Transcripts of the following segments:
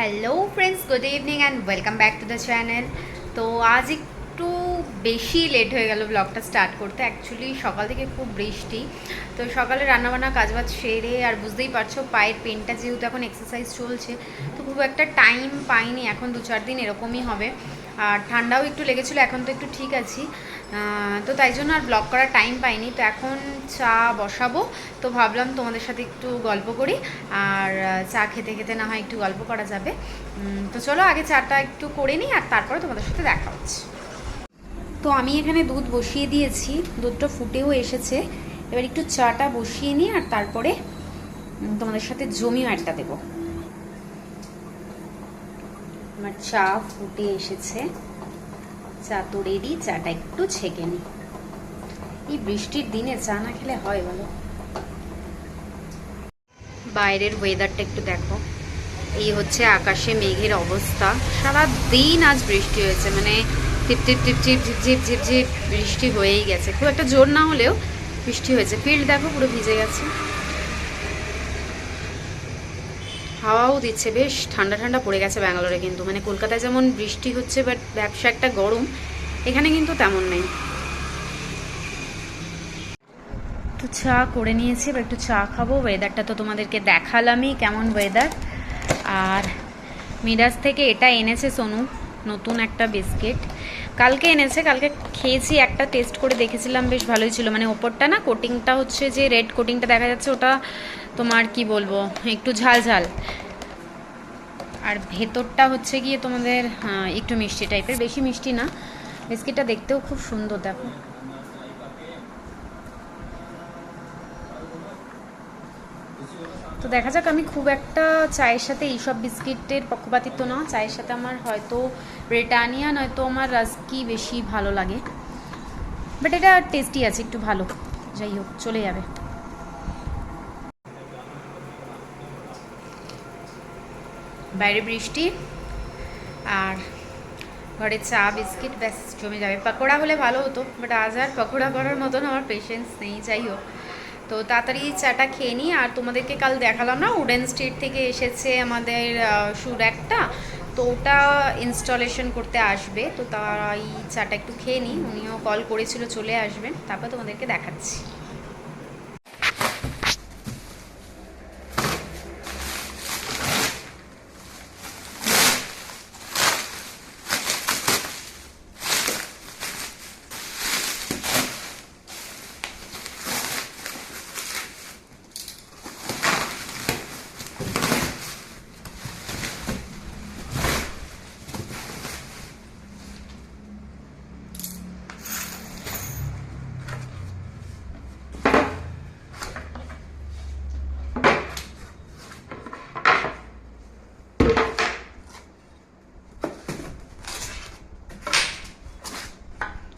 Hello friends good evening and welcome back to the channel তো আজ একটু বেশি লেট হয়ে গেল ব্লগটা স্টার্ট করতে। অ্যাকচুয়ালি সকাল থেকে খুব বৃষ্টি। তো সকালে রান্নাবান্না, কাজবাজ সেরে আর বুঝতেই পারছ পায়ের পেনটা যেহেতু এখন এক্সারসাইজ চলছে, তো খুব একটা টাইম পাইনি। এখন দু চার দিন এরকমই হবে। আর ঠান্ডাও একটু লেগেছিলো, এখন তো একটু ঠিক আছি। তো তাই জন্য আর ব্লগ করার টাইম পাইনি। তো এখন চা বসাবো। তো ভাবলাম তোমাদের সাথে একটু গল্প করি। আর চা খেতে খেতে না হয় একটু গল্প করা যাবে। তো চলো আগে চাটা একটু করে নিই আর তারপরে তোমাদের সাথে দেখা হচ্ছে। তো আমি এখানে দুধ বসিয়ে দিয়েছি। দুধটা ফুটেও এসেছে। এবার একটু চাটা বসিয়ে নিই আর তারপরে তোমাদের সাথে জমিও একটা দেবো। আমার চা ফুটে এসেছে। চা তো রেডি চাটা একটু ছেঁকে নিই। এই বৃষ্টির দিনে চা না খেলে হয় বলো? বাইরের ওয়েদারটা একটু দেখো। এই হচ্ছে আকাশে মেঘের অবস্থা। সারা দিন আজ বৃষ্টি হয়েছে মানে টিপ টিপ টিপ টিপ ঝিপ ঝিপ ঝিপ বৃষ্টি হয়েই গেছে। খুব একটা জোর না হলেও বৃষ্টি হয়েছে। ফিল্ড দেখো, পুরো ভিজে গেছে। হাওয়াও দিচ্ছে, বেশ ঠান্ডা ঠান্ডা পড়ে গেছে ব্যাঙ্গালোরে কিন্তু। মানে কলকাতায় যেমন বৃষ্টি হচ্ছে বাট ব্যবসা একটা গরম, এখানে কিন্তু তেমন নেই। তো চা করে নিয়েছি, এবার একটু চা খাব। ওয়েদারটা তো তোমাদেরকে দেখালামই কেমন ওয়েদার আর মিরাজ থেকে এটা এনেছে সোনু। নতুন একটা বিস্কিট। কালকে এনেছে, কালকে খেয়েছি, একটা টেস্ট করে দেখেছিলাম, বেশ ভালোই ছিল। মানে ওপরটা না কোটিংটা হচ্ছে যে রেড কোটিংটা দেখা যাচ্ছে, ওটা তোমার কি বলব, একটু ঝাল ঝাল। আর ভেতরটা হচ্ছে গিয়ে তোমাদের একটু মিষ্টি টাইপের বেশি মিষ্টি না। বিস্কিটটা দেখতেও খুব সুন্দর, দেখো। তো দেখা যাক, আমি খুব একটা চায়ের সাথে এইসব বিস্কিটের পক্ষপাতিত্ব না চায়ের সাথে আমার হয়তো ব্রিটানিয়া, নয়তো আমার রাস্কি বেশি ভালো লাগে। বাট এটা টেস্টি আছে, একটু ভালো। যাই হোক, চলে যাবে। বাইরে বৃষ্টি, আর ঘরে চা, বিস্কিট, ব্যাস, জমে যাবে। পকোড়া হলে ভালো হতো, বাট আজ আর পকোড়া করার মতন আমার পেশেন্স নেই, যাই হোক। তো তাড়াতাড়ি চাটা খেয়ে নিই। আর তোমাদেরকে কাল দেখালাম না, উডেন স্ট্রিট থেকে এসেছে আমাদের সুর একটা। তো ওটা ইনস্টলেশন করতে আসবে। তো তাই চাটা একটু খেয়ে নিই। উনিও কল করেছিল, চলে আসবেন। তারপর তোমাদেরকে দেখাচ্ছি।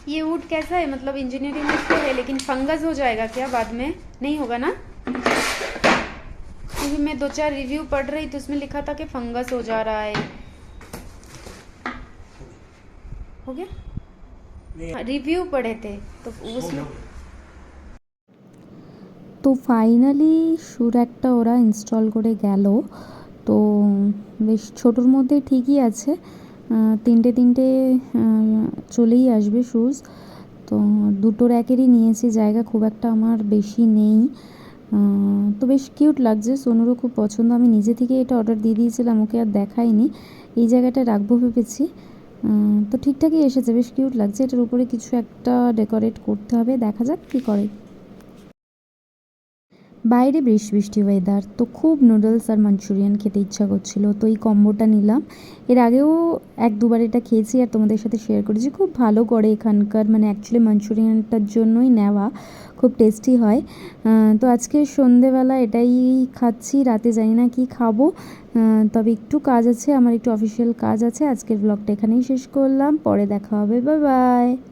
ये वुड कैसा है मतलब इंजीनियरिंग में तो है लेकिन फंगस हो जाएगा क्या बाद में नहीं होगा ना क्योंकि मैं दो चार रिव्यू पढ़ रही थी उसमें लिखा था कि फंगस हो जा रहा है हो गया रिव्यू पढ़े थे तो उसमें তো ফাইনালি সুর একটা ওরা ইনস্টল করে গেল তো বেশ ছোটোর মধ্যে ঠিকই আছে আহ, তিনটে তিনটে চলেই আসবে শুজ তো দুটো র্যাকেরই নিয়েছি, জায়গা খুব একটা আমার বেশি নেই। তো বেশ কিউট লাগছে, সোনুরও খুব পছন্দ। আমি নিজে থেকে এটা অর্ডার দিয়ে দিয়েছিলাম, ওকে আর দেখাইনি। এই জায়গাটা রাখব ভেবেছি। তো ঠিকঠাকই এসেছে, বেশ কিউট লাগছে। এটার উপরে কিছু একটা ডেকোরেট করতে হবে। দেখা যাক কী করে। বাইরে বৃষ্টি বৃষ্টি ওয়েদার তো খুব নুডলস আর মাঞ্চুরিয়ান খেতে ইচ্ছা করছিল। তো এই কম্বোটা নিলাম। এর আগেও এক দুবার এটা খেয়েছি আর তোমাদের সাথে শেয়ার করেছি। খুব ভালো করে এখানকার মানে অ্যাকচুয়ালি মাঞ্চুরিয়ানটার জন্যই নেওয়া। খুব টেস্টি হয়। তো আজকে সন্ধেবেলা এটাই খাচ্ছি, রাতে জানি না কি খাব। তবে একটু কাজ আছে, আমার একটু অফিসিয়াল কাজ আছে। আজকের ব্লগটা এখানেই শেষ করলাম। পরে দেখা হবে। Bye bye